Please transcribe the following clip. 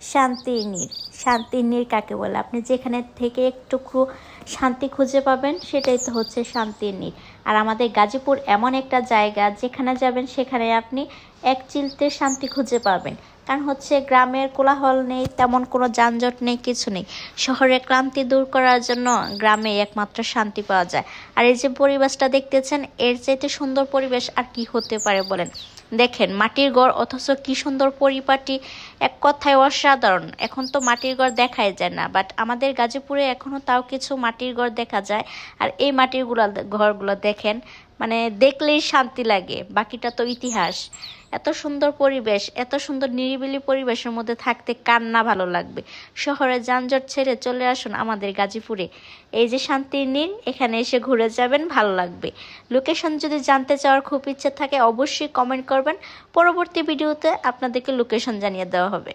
শান্তির নীর শান্তির নীর কাকে বলে? আপনি যেখানে থেকে একটু শান্তি খুঁজে পাবেন, সেটাই তো হচ্ছে শান্তির নীর আর আমাদের গাজীপুর এমন একটা জায়গা, যেখানে যাবেন সেখানে আপনি এক চিলতে শান্তি খুঁজে পাবেন। কারণ হচ্ছে গ্রামের কোলাহল নেই, তেমন কোনো যানজট নেই, কিছু নেই। শহরের ক্লান্তি দূর করার জন্য গ্রামে একমাত্র শান্তি পাওয়া যায়। আর এই যে পরিবেশটা দেখতেছেন, এর চাইতে সুন্দর পরিবেশ আর কি হতে পারে বলেন? দেখেন, মাটির ঘর অথচ কি সুন্দর পরিপাটি। এক কথায় অসাধারণ। এখন তো মাটির ঘর দেখাই যায় না বাট আমাদের গাজীপুরে এখনও তাও কিছু মাটির ঘর দেখা যায়। আর এই মাটিরগুলা, ঘরগুলো দেখেন মানে দেখলেই শান্তি লাগে, বাকিটা তো ইতিহাস। এত সুন্দর পরিবেশ, এত সুন্দর নিরিবিলি পরিবেশের মধ্যে থাকতে কার না ভালো লাগবে? শহরে যানজট ছেড়ে চলে আসুন আমাদের গাজীপুরে। এই যে শান্তির নীল, এখানে এসে ঘুরে যাবেন, ভালো লাগবে। লোকেশন যদি জানতে চাওয়ার খুব ইচ্ছে থাকে, অবশ্যই কমেন্ট করবেন। পরবর্তী ভিডিওতে আপনাদেরকে লোকেশন জানিয়ে দেওয়া হবে।